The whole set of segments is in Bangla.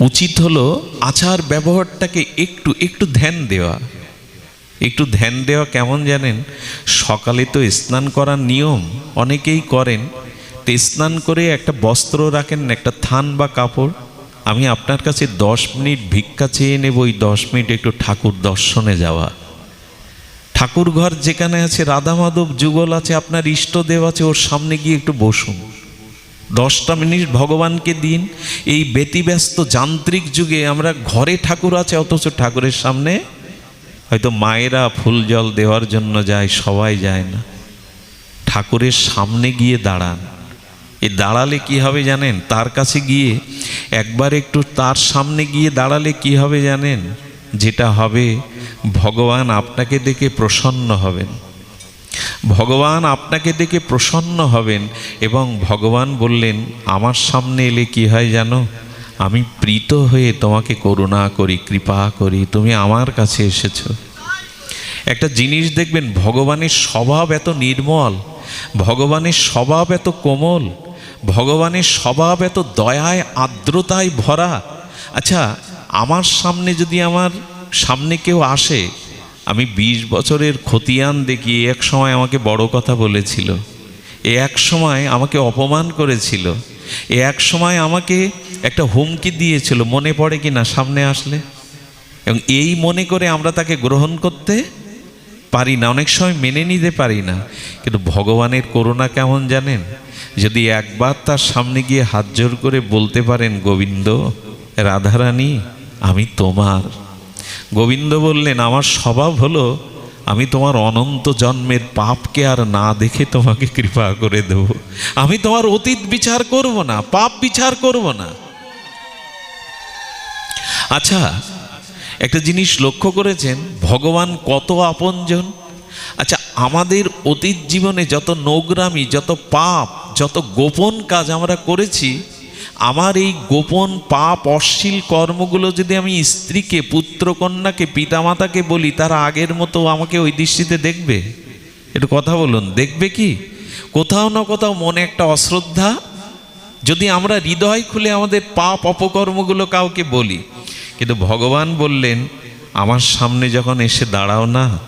উচিত হলো আচার ব্যবহারটাকে একটু একটু ধ্যান দেওয়া। একটু ধ্যান দেওয়া কেমন জানেন? সকালে তো স্নান করার নিয়ম অনেকেই করেন। তো স্নান করে একটা বস্ত্র রাখেন, একটা থান বা কাপড়। আমি আপনার কাছে দশ মিনিট ভিক্ষা চেয়ে নেব, ওই দশ মিনিট একটু ঠাকুর দর্শনে যাওয়া। ঠাকুর ঘর যেখানে আছে রাধা মাধব যুগল আছে, আপনার ইষ্টদেব আছে, ওর সামনে গিয়ে একটু বসুন। দশটা মিনিট ভগবানকে দিন। এই ব্যতিব্যস্ত যান্ত্রিক যুগে আমরা ঘরে ঠাকুর আছে, অথচ ঠাকুরের সামনে হয়তো মায়েরা ফুল জল দেওয়ার জন্য যায়, সবাই যায় না। ঠাকুরের সামনে গিয়ে দাঁড়ান। এ দাঁড়ালে কি হবে জানেন? তার কাছে গিয়ে একবার একটু তার সামনে গিয়ে দাঁড়ালে কি হবে জানেন? যেটা হবে, ভগবান আপনাকে দেখে প্রসন্ন হবেন। ভগবান আপনাকে দেখে প্রসন্ন হবেন এবং ভগবান বললেন, আমার সামনে এলে কি হয় জানো? আমি প্রীত হয়ে তোমাকে করুণা করি, কৃপা করি, তুমি আমার কাছে এসেছ। একটা জিনিস দেখবেন, ভগবানের স্বভাব এত নির্মল, ভগবানের স্বভাব এত কোমল, ভগবানের স্বভাব এত দয়ায়, আর্দ্রতায় ভরা। আচ্ছা আমার সামনে যদি আমার সামনে কেউ আসে আমি ২০ বছরের খতিয়ান দেখি এক সময় আমাকে বড় কথা বলেছিল। এ এক সময় আমাকে অপমান করেছিল। এ এক সময় আমাকে একটা হুমকি দিয়েছিল। মনে পড়ে কি না সামনে আসলে? এবং এই মনে করে আমরা তাকে গ্রহণ করতে পারি না, অনেক সময় মেনে নিতে পারি না। কিন্তু ভগবানের করুণা কেমন জানেন? যদি একবার তার সামনে গিয়ে হাত জোর করে বলতে পারেন, গোবিন্দ, রাধারানী, আমি তোমার। গোবিন্দ বললেন, আমার স্বভাব হলো, আমি তোমার অনন্ত জন্মের পাপকে আর না দেখে তোমাকে কৃপা করে দেব। আমি তোমার অতীত বিচার করব না, পাপ বিচার করব না। আচ্ছা একটা জিনিস লক্ষ্য করেছেন, ভগবান কত আপনজন। আচ্ছা আমাদের অতীত জীবনে যত নোংরামি, যত পাপ, যত গোপন কাজ আমরা করেছি আমার এই গোপন পাপ অশ্লীল কর্মগুলো যদি আমি স্ত্রীকে, পুত্রকন্যাকে, পিতামাতাকে বলি, তারা আগের মতো আমাকে ওই দৃষ্টিতে দেখবে? একটু কথা বলুন, দেখবে কি? কোথাও না কোথাও মনে একটা অশ্রদ্ধা। যদি আমরা হৃদয় খুলে আমাদের পাপ অপকর্মগুলো কাউকে বলি, কিন্তু ভগবান বললেন, আমার সামনে যখন এসে দাঁড়াও না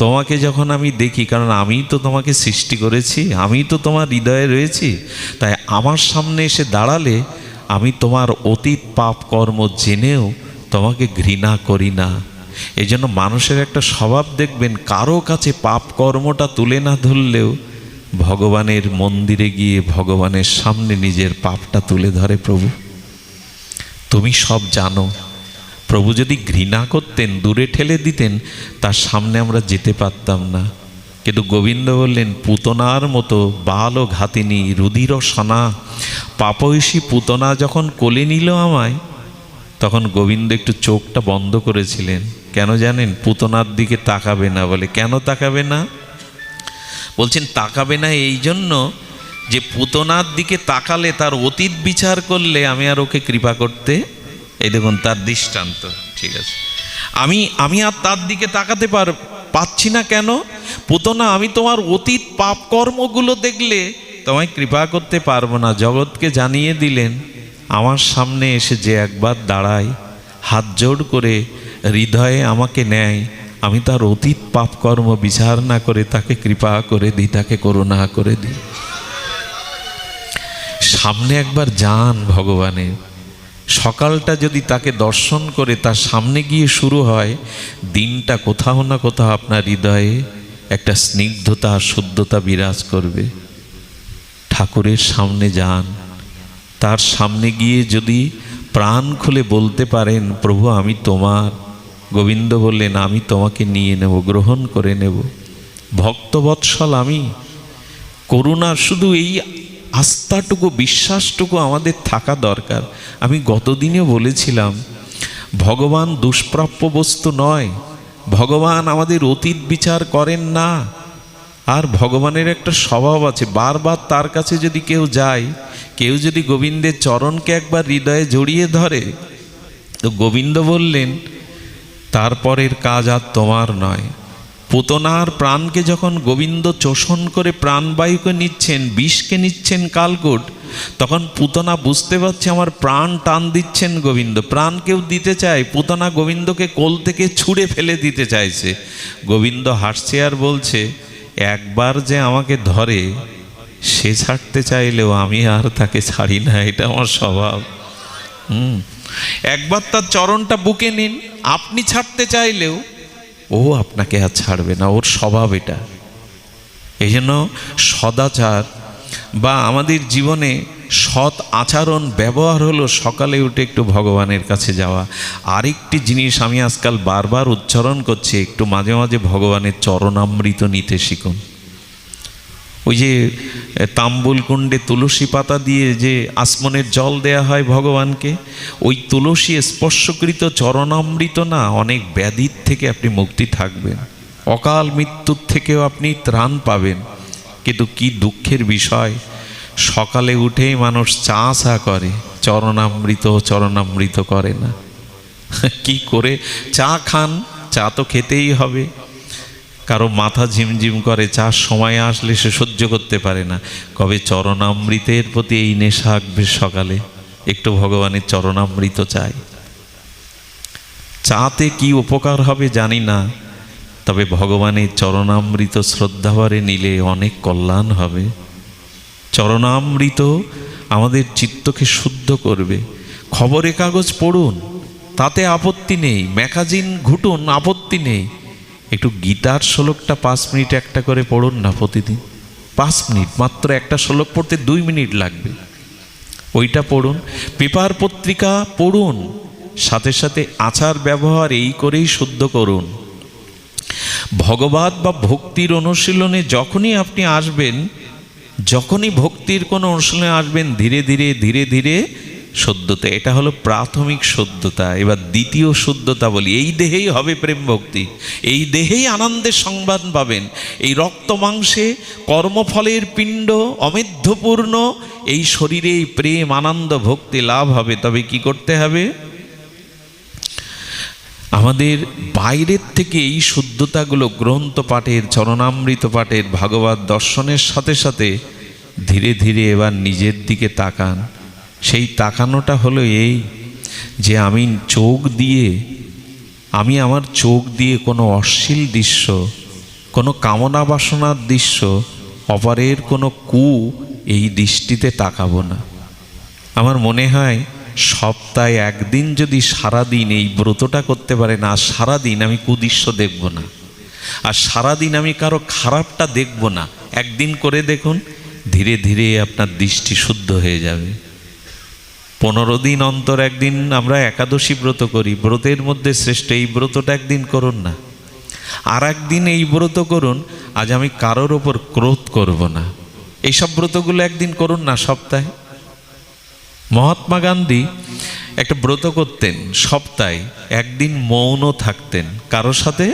তোমাকে যখন আমি দেখি, কারণ আমি তো তোমাকে সৃষ্টি করেছি, আমি তো তোমার হৃদয়ে রয়েছি, তাই আমার সামনে এসে দাঁড়ালে আমি তোমার অতীত পাপ কর্ম জেনেও তোমাকে ঘৃণা করি না। এই জন্য মানুষের একটা স্বভাব দেখবেন, কারও কাছে পাপ কর্মটা তুলে না ধরলেও ভগবানের মন্দিরে গিয়ে ভগবানের সামনে নিজের পাপটা তুলে ধরে প্রভু। তুমি সব জানো। প্রভু যদি ঘৃণা করতেন, দূরে ঠেলে দিতেন, তার সামনে আমরা যেতে পারতাম না। কিন্তু গোবিন্দ বললেন, পুতনার মতো বাল ও ঘাতিনী রুধির সনা, পাপয়সী পুতনা যখন কোলে নিল আমায়, তখন গোবিন্দ একটু চোখটা বন্ধ করেছিলেন। কেন জানেন, পুতনার দিকে তাকাবে না বলে। কেন তাকাবে না? বলছেন, তাকাবে না এই জন্য যে পুতনার দিকে তাকালে তার অতীত বিচার করলে আমি আর ওকে কৃপা করতে এই দেখুন, তার দৃষ্টান্ত, ঠিক আছে। আমি আমি আর তার দিকে তাকাতে পার, পাচ্ছি না কেন? পুতনা, আমি তোমার অতীত পাপ কর্মগুলো দেখলে তোমায় কৃপা করতে পারব না। জগৎকে জানিয়ে দিলেন, আমার সামনে এসে যে একবার দাঁড়ায়, হাত জোড় করে হৃদয়ে আমাকে নেয়, আমি তার অতীত পাপকর্ম বিচার না করে তাকে কৃপা করে দিই, তাকে করুণা করে দিই। সামনে একবার যান ভগবানের। সকালটা যদি তাকে দর্শন করে তার সামনে গিয়ে শুরু হয়, দিনটা কোথাও না কোথাও আপনার হৃদয়ে একটা স্নিগ্ধতা শুদ্ধতা বিরাজ করবে। ঠাকুরের সামনে যান। তার সামনে গিয়ে যদি প্রাণ খুলে বলতে পারেন, প্রভু, আমি তোমার। গোবিন্দ বললেন, আমি তোমাকে নিয়ে নেব, গ্রহণ করে নেব। ভক্তবৎসল আমি। করুণার শুধু এই আস্থাটুকু, বিশ্বাসটুকু আমাদের থাকা দরকার। আমি গতদিনে বলেছিলাম, ভগবান দুষ্প্রাপ্য বস্তু নয়, ভগবান আমাদের অতীত বিচার করেন না। আর ভগবানের একটা স্বভাব আছে, বারবার তার কাছে যদি কেউ যায়, কেউ যদি গোবিন্দের চরণকে একবার হৃদয়ে জড়িয়ে ধরে, তো গোবিন্দ বললেন, তারপরের কাজ আর তোমার নয়। পুতনার প্রাণকে যখন গোবিন্দ চোষণ করে প্রাণবায়ুকে নিচ্ছেন, বিষকে নিচ্ছেন কালকুট, তখন পুতনা বুঝতে পারছে আমার প্রাণ টান দিচ্ছেন গোবিন্দ। প্রাণ কেউ দিতে চায়, পুতনা গোবিন্দকে কোল থেকে ছুঁড়ে ফেলে দিতে চাইছে। গোবিন্দ হাসছে আর বলছে, একবার যে আমাকে ধরে, সে ছাড়তে চাইলেও আমি আর তাকে ছাড়ি না, এটা আমার স্বভাব। হুম। একবার তার চরণটা বুকে নিন, আপনি ছাড়তে চাইলেও ও আপনাকে আর ছাড়বে না, ওর স্বভাব এটা। এই জন্য সদাচার বা আমাদের জীবনে সৎ আচরণ, ব্যবহার হলো সকালে উঠে একটু ভগবানের কাছে যাওয়া। আরেকটি জিনিস আমি আজকাল বারবার উচ্চারণ করছি, একটু মাঝে মাঝে ভগবানের চরণামৃত নিতে শিখুন। ওই যে তাম্বুল কুণ্ডে তুলসী পাতা দিয়ে যে আসমনের জল দেয়া হয় ভগবানকে, ওই তুলসী স্পর্শকৃত চরণামৃত না অনেক ব্যাধির থেকে আপনি মুক্তি থাকবেন। অকাল মৃত্যুর থেকেও আপনি ত্রাণ পাবেন। কিন্তু কি দুঃখের বিষয়, সকালে উঠেই মানুষ চা চা করে, চরণামৃত চরণামৃত করে না। কি করে চা খান, চা তো খেতেই হবে। কারও মাথা ঝিমঝিম করে চার সময় আসলে সে সহ্য করতে পারে না। কবে চরণামৃতের প্রতি এই নেশা আঁকবে সকালে? একটু ভগবানের চরণামৃত চাই। চাতে কি উপকার হবে জানি না, তবে ভগবানের চরণামৃত শ্রদ্ধাভরে নিলে অনেক কল্যাণ হবে। চরণামৃত আমাদের চিত্তকে শুদ্ধ করবে। খবরে কাগজ পড়ুন, তাতে আপত্তি নেই, ম্যাগাজিন ঘুটুন, আপত্তি নেই। একটু গীতার শ্লোকটা পাঁচ মিনিট একটা করে পড়ুন না প্রতিদিন। পাঁচ মিনিট, মাত্র একটা শ্লোক পড়তে দুই মিনিট লাগবে। ওইটা পড়ুন। পেপার পত্রিকা পড়ুন। সাথে সাথে আচার ব্যবহার এই করেই শুদ্ধ করুন। ভগবত বা ভক্তির অনুশীলনে যখনই আপনি আসবেন, যখনই ভক্তির কোনো অনুশীলনে আসবেন, ধীরে ধীরে ধীরে ধীরে শুদ্ধতা এটা হলো প্রাথমিক শুদ্ধতা এবার দ্বিতীয় শুদ্ধতা বলি, এই দেহেই হবে প্রেম ভক্তি, এই দেহেই আনন্দের সংবাদ পাবেন, এই রক্ত মাংসে কর্মফলের পিণ্ড অমেধ্যপূর্ণ, এই শরীরে এই প্রেম, আনন্দ, ভক্তি লাভ হবে, তবে কি করতে হবে? আমাদের বাইরের থেকে এই শুদ্ধতাগুলো গ্রন্থ পাঠের, চরণামৃত পাঠের, ভাগবত দর্শনের সাথে সাথে ধীরে ধীরে এবার নিজের দিকে তাকান। সেই তাকানোটা হলো এই যে আমি চোখ দিয়ে, আমি আমার চোখ দিয়ে কোনো অশ্লীল দৃশ্য, কোনো কামনা বাসনার দৃশ্য, অপরের কোনো কু এই দৃষ্টিতে তাকাবো না। আমার মনে হয় সপ্তাহে একদিন যদি সারাদিন এই ব্রতটা করতে পারে না সারাদিন আমি কুদৃশ্য দেখব না, আর সারাদিন আমি কারও খারাপটা দেখব না, একদিন করে দেখুন, ধীরে ধীরে আপনার দৃষ্টি শুদ্ধ হয়ে যাবে। পনেরো দিন অন্তর একদিন আমরা একাদশী ব্রত করি। ব্রতের মধ্যে শ্রেষ্ঠ এই ব্রতটা একদিন করুন না। আর একদিন এই ব্রত করুন, আজ আমি কারোর ওপর ক্রোধ করব না। এইসব ব্রতগুলো একদিন করুন না সপ্তাহে। মহাত্মা গান্ধী একটা ব্রত করতেন সপ্তাহে, একদিন মৌন থাকতেন। কারোর সাথে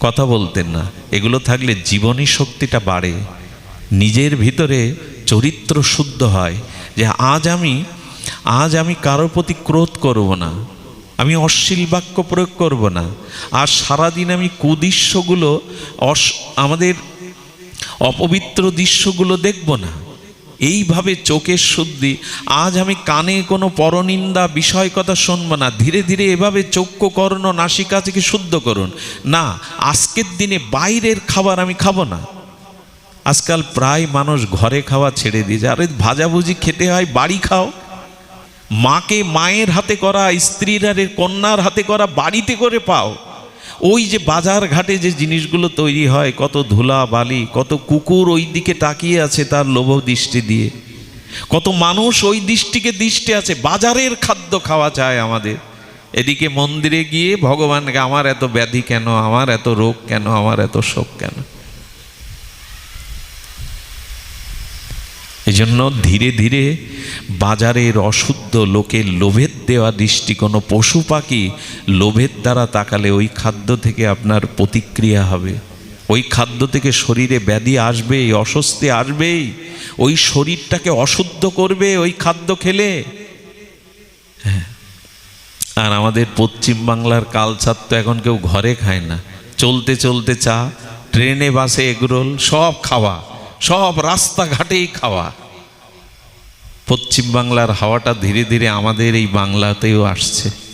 কথা বলতেন না। এগুলো থাকলে জীবনী শক্তিটা বাড়ে। নিজের ভিতরে চরিত্র শুদ্ধ হয় যে আজ আমি আজ আমি কারোর প্রতি ক্রোধ করব না। আমি অশ্লীল বাক্য প্রয়োগ করব না। আর সারাদিন আমি কুদৃশ্যগুলো, অস, আমাদের অপবিত্র দৃশ্যগুলো দেখব না। এইভাবে চোখের শুদ্ধি, আজ আমি কানে কোনো পরনিন্দা বিষয় কথা শুনব না। ধীরে ধীরে এভাবে চক্ষু কর্ণ নাসিকা থেকে শুদ্ধ করুন। না, আজকের দিনে বাইরের খাবার আমি খাব না। আজকাল প্রায় মানুষ ঘরে খাওয়া ছেড়ে দিয়েছে আরে ভাজাভুজি খেতে হয়, বাড়ি খাও। মাকে মায়ের হাতে করা, স্ত্রীর আরে কন্যার হাতে করা, বাড়িতে করে পাও। ওই যে বাজার ঘাটে যে জিনিসগুলো তৈরি হয়, কত ধুলা বালি, কত কুকুর ওই দিকে তাকিয়ে আছে তার লোভ দৃষ্টি দিয়ে। কত মানুষ ওই দৃষ্টিকে দৃষ্টি আছে, বাজারের খাদ্য খাওয়া চায় আমাদের। এদিকে মন্দিরে গিয়ে ভগবানকে, আমার এত ব্যাধি কেন? আমার এত রোগ কেন? আমার এত শোক কেন? এই জন্য ধীরে ধীরে বাজারের অশুদ্ধ লোকের লোভের দেওয়া দৃষ্টি কোনো পশু পাখি লোভের দ্বারা তাকালে ওই খাদ্য থেকে আপনার প্রতিক্রিয়া হবে। ওই খাদ্য থেকে শরীরে ব্যাধি আসবেই অস্বস্তি আসবেই। ওই শরীরটাকে অশুদ্ধ করবে ওই খাদ্য খেলে। হ্যাঁ। আর আমাদের পশ্চিম বাংলার কালচার তো এখন কেউ ঘরে খায় না। চলতে চলতে চা, ট্রেনে, বাসে এগরোল সব খাওয়া। সব রাস্তাঘাটেই খাওয়া। পশ্চিম বাংলার হাওয়াটা ধীরে ধীরে আমাদের এই বাংলাতেও আসছে।